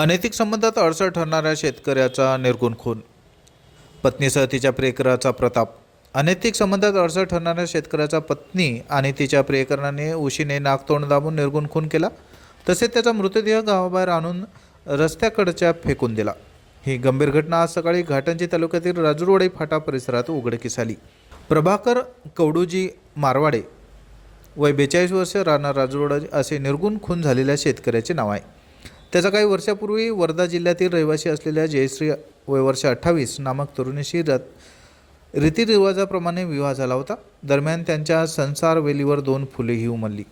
अनैतिक संबंधात अडसर ठरणाऱ्या शेतकऱ्याचा निर्गुण खून. पत्नीसह तिच्या प्रियकराचा प्रताप. अनैतिक संबंधात अडसर ठरणाऱ्या शेतकऱ्याचा पत्नी आणि तिच्या प्रियकरणाने उशीने नाकतोंड दाबून निर्गुण खून केला. तसेच त्याचा मृतदेह गावाबाहेर आणून रस्त्याकडच्या फेकून दिला. ही गंभीर घटना आज सकाळी घाटंजी तालुक्यातील राजूरवाडी फाटा परिसरात उघडकीस आली. प्रभाकर कवडूजी मारवाडे वय बेचाळीस वर्ष राहणार राजूरवाडी असे निर्गुण खून झालेल्या शेतकऱ्याचे नाव आहे. त्याचा काही वर्षापूर्वी वर्धा जिल्ह्यातील रहिवासी असलेल्या जयश्री वय वर्ष अठ्ठावीस नामक तरुणीशी रत रीतिरिवाजाप्रमाणे विवाह झाला होता. दरम्यान त्यांच्या संसार वेलीवर दोन फुलेही उमलली.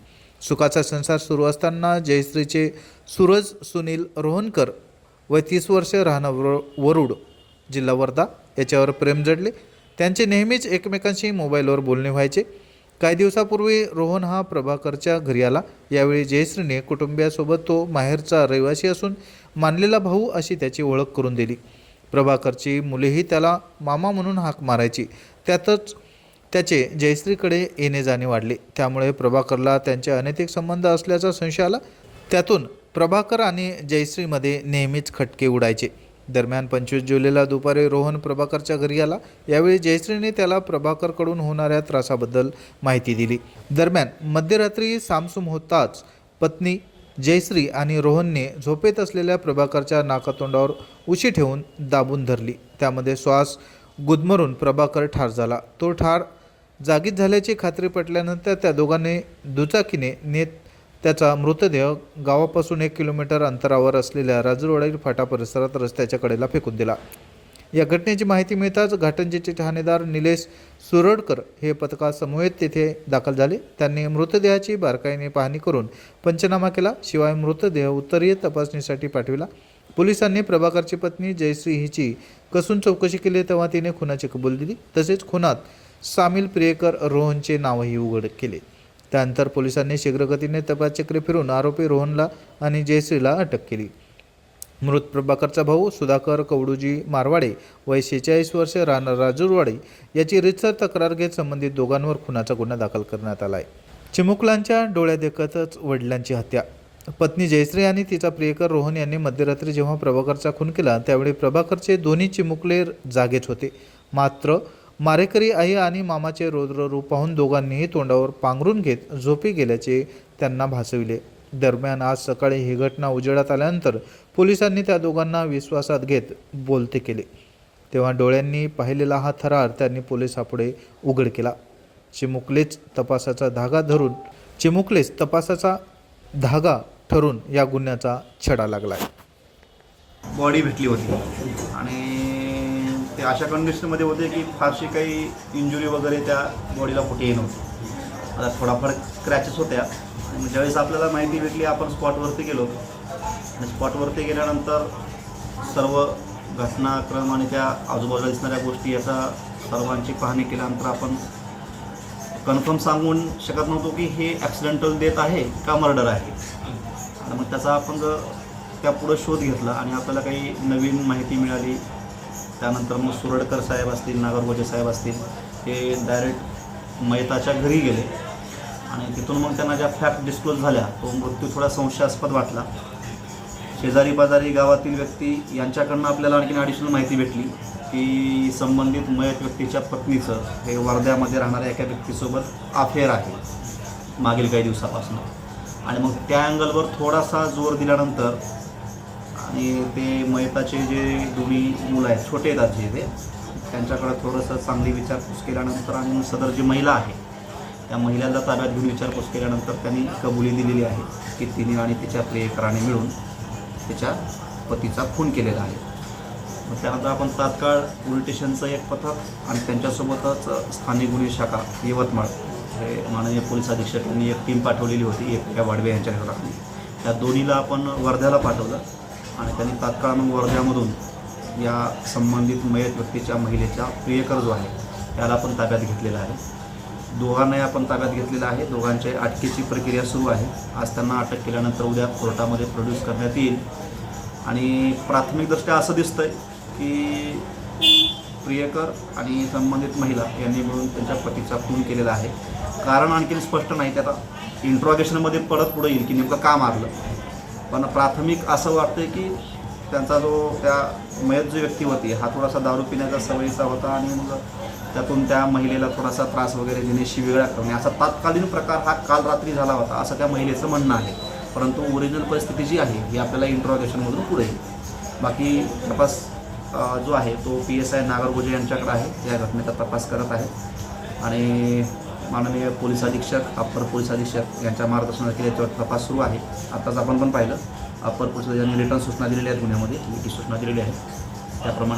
सुखाचा संसार सुरू असताना जयश्रीचे सूरज सुनील रोहनकर व तीस वर्ष राहणं वर वरुड जिल्हा वर्धा याच्यावर प्रेम जडले. त्यांचे नेहमीच एकमेकांशी मोबाईलवर बोलणे व्हायचे. काही दिवसापूर्वी रोहन हा प्रभाकरच्या घरी आला. यावेळी जयश्रीने कुटुंबियासोबत तो माहेरचा रहिवासी असून मानलेला भाऊ अशी त्याची ओळख करून दिली. प्रभाकरची मुलेही त्याला मामा म्हणून हाक मारायची. त्यातच त्याचे जयश्रीकडे येणे जाणे वाढले. त्यामुळे प्रभाकरला त्यांचे अनैतिक संबंध असल्याचा संशय आला. त्यातून प्रभाकर आणि जयश्रीमध्ये नेहमीच खटके उडायचे. दरम्यान पंचवीस जुलैला दुपारी रोहन प्रभाकरच्या घरी आला. यावेळी जयश्रीने त्याला प्रभाकरकडून होणाऱ्या त्रासाबद्दल माहिती दिली. दरम्यान मध्यरात्री सामसूम होताच पत्नी जयश्री आणि रोहनने झोपेत असलेल्या प्रभाकरच्या नाकातोंडावर उशी ठेवून दाबून धरली. त्यामध्ये श्वास गुदमरून प्रभाकर ठार झाला. तो ठार जागीच झाल्याची खात्री पटल्यानंतर त्या दोघांनी दुचाकीने नेत त्याचा मृतदेह गावापासून एक किलोमीटर अंतरावर असलेल्या राजूरवाडी फाटा परिसरात रस्त्याच्या कडेला फेकून दिला. या घटनेची माहिती मिळताच घाटंजीचे ठाणेदार निलेश सुरडकर हे पथकासमवेत तेथे दाखल झाले. त्यांनी मृतदेहाची बारकाईने पाहणी करून पंचनामा केला. शिवाय मृतदेह उत्तरीय तपासणीसाठी पाठविला. पोलिसांनी प्रभाकरची पत्नी जयश्री हिची कसून चौकशी केली तेव्हा तिने खुनाची कबूल दिली. तसेच खुनात सामील प्रियकर रोहनचे नावही उघड केले. त्यानंतर पोलिसांनी शीघ्रगतीने तपासचक्री फिरून आरोपी रोहनला आणि जयश्रीला अटक केली. मृत प्रभाकरचा भाऊ सुधाकर कवडूजी मारवाडे वय शेहेचाळीस वर्ष राहणार राजूरवाडे याची रितसर तक्रार घेत संबंधित दोघांवर खुनाचा गुन्हा दाखल करण्यात आला आहे चिमुकलांच्या डोळ्या देखतच वडिलांची हत्या. पत्नी जयश्री आणि तिचा प्रियकर रोहन यांनी मध्यरात्री जेव्हा प्रभाकरचा खून केला त्यावेळी प्रभाकरचे दोन्ही चिमुकले जागेच होते. मात्र मारेकरी आई आणि मामाचे रौद्र रूप पाहून दोघांनीही तोंडावर पांघरून घेत झोपी गेल्याचे त्यांना भासविले. दरम्यान आज सकाळी ही घटना उजेडात आल्यानंतर पोलिसांनी त्या दोघांना विश्वासात घेत बोलते केले. तेव्हा डोळ्यांनी पाहिलेला हा थरार त्यांनी पोलिसापुढे उघड केला. चिमुकलेच तपासाचा धागा धरून चिमुकलेच तपासाचा धागा ठरून या गुन्ह्याचा छडा लागला बॉडी भेटली होती. आणि ते अशा कंडिशनमध्ये होते की फारशी काही इंजुरी वगैरे त्या बॉडीला कुठे नव्हती. आता थोडाफार क्रॅचेस होत्या. आणि मग ज्यावेळेस आपल्याला माहिती भेटली आपण स्पॉटवरती गेलो. आणि स्पॉटवरती गेल्यानंतर सर्व घटनाक्रम आणि त्या आजूबाजूला दिसणाऱ्या गोष्टी याचा सर्वांची पाहणी केल्यानंतर आपण कन्फर्म सांगून शकत नव्हतो की हे ॲक्सिडेंटल डेथ आहे का मर्डर आहे. आणि मग त्याचा आपण जर त्या पुढं शोध घेतला आणि आपल्याला काही नवीन माहिती मिळाली त्यानंतर मग सुरडकर साहेब असतील नागरगोजे साहेब असतील हे डायरेक्ट मयताच्या घरी गेले. आणि तिथून मग त्यांना ज्या फॅक्ट डिस्क्लोज झाल्या तो मृत्यू थोडा संशयास्पद वाटला. शेजारी पाजारी गावातील व्यक्ती यांच्याकडनं आपल्याला आणखीन ॲडिशनल माहिती भेटली की संबंधित मयत व्यक्तीच्या पत्नीचं हे वर्ध्यामध्ये राहणाऱ्या एका व्यक्तीसोबत अफेअर आहे मागील काही दिवसापासून. आणि मग त्या अँगलवर थोडासा जोर दिल्यानंतर आणि ते मयताचे जे दोन्ही मुलं आहेत छोटे आहेत जे ते त्यांच्याकडे थोडंसं चांगली विचारपूस केल्यानंतर आणि सदर जी महिला आहे त्या महिलांना ताब्यात घेऊन विचारपूस केल्यानंतर त्यांनी कबुली दिलेली आहे की तिने आणि तिच्या प्रियकराने मिळून तिच्या पतीचा खून केलेला आहे. मग त्यानंतर आपण तात्काळ पोलीस स्टेशनचं एक पथक आणि त्यांच्यासोबतच स्थानिक गुन्हे शाखा यवतमाळ हे माननीय पोलीस अधीक्षकांनी एक टीम पाठवलेली होती एक या वाडवे यांच्या घरातली. त्या दोन्हीला आपण वर्ध्याला पाठवलं. आणि त्यांनी तात्काळ मग वर्ध्यामधून या संबंधित मयत व्यक्तीच्या महिलेचा प्रियकर जो आहे त्याला आपण ताब्यात घेतलेला आहे. दोघांनाही आपण ताब्यात घेतलेला आहे. दोघांच्या अटकेची प्रक्रिया सुरू आहे. आज त्यांना अटक केल्यानंतर उद्या कोर्टामध्ये प्रोड्यूस करण्यात येईल. आणि प्राथमिकदृष्ट्या असं दिसतं आहे की प्रियकर आणि संबंधित महिला यांनी मिळून त्यांच्या पतीचा खून केलेला आहे. कारण आणखीन स्पष्ट नाही की आता इंट्रॉगेशनमध्ये परत पुढे येईल की नेमकं का मारलं. पण प्राथमिक असं वाटतं की त्यांचा जो त्या मयत जो व्यक्ती होती हा थोडासा दारू पिण्याचा सवयीचा होता आणि मग त्यातून त्या महिलेला थोडासा त्रास वगैरे देणे वेगळा करणे असा तात्कालीन प्रकार हा काल रात्री झाला होता असं त्या महिलेचं म्हणणं आहे. परंतु ओरिजिनल परिस्थिती जी आहे ही आपल्याला इंट्रॉगेशनमधून पुढे येईल. बाकी तपास जो आहे तो पी एस आय नागरगोजे यांच्याकडे आहे या घटनेचा तपास करत आहे. आणि माननीय पोलीस अधीक्षक अप्पर पोलीस अधीक्षक यांच्या मार्गदर्शनाखाली याच्यावर तपास सुरू आहे. आत्ताच आपण पण पाहिलं अप्पर पोलीस यांनी रिटर्न सूचना दिलेल्या आहेत गुन्ह्यामध्ये लेखी सूचना दिलेली आहे. त्याप्रमाणे